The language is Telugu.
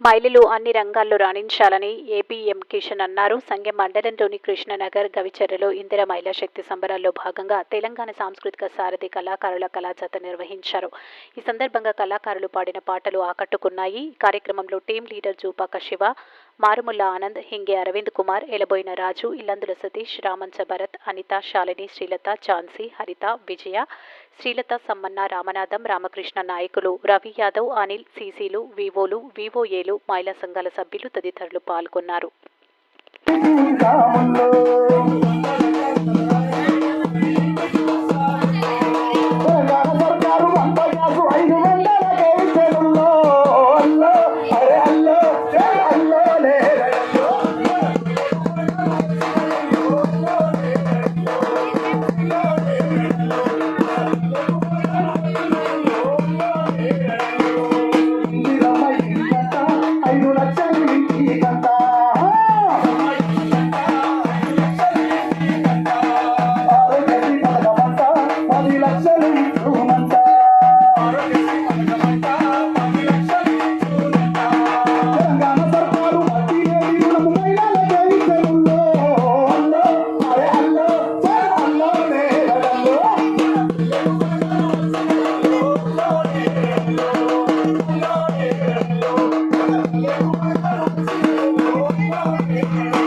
మహిళలు అన్ని రంగాల్లో రాణించాలని ఏపీఎం కిషన్ అన్నారు. సంఘం మండలంలోని కృష్ణనగర్ గవిచర్లలో ఇందిర మహిళా శక్తి సంబరాల్లో భాగంగా తెలంగాణ సాంస్కృతిక సారథి కళాకారుల కళాజాత నిర్వహించారు. ఈ సందర్భంగా కళాకారులు పాడిన పాటలు ఆకట్టుకున్నాయి. కార్యక్రమంలో టీం లీడర్ జూపాక శివ మారుముల్లా ఆనంద్ హింగే అరవింద్ కుమార్ ఎలబోయిన రాజు ఇల్లందుల సతీష్ రామంచ భరత్ అనిత శాలిని శ్రీలత ఝాన్సీ హరిత విజయ శ్రీలత సమ్మన్న రామనాథం రామకృష్ణ నాయకులు రవి యాదవ్ అనిల్ సీసీలు వివోలు వివోఏలు మహిళా సంఘాల సభ్యులు తదితరులు పాల్గొన్నారు. Thank you. Senhor.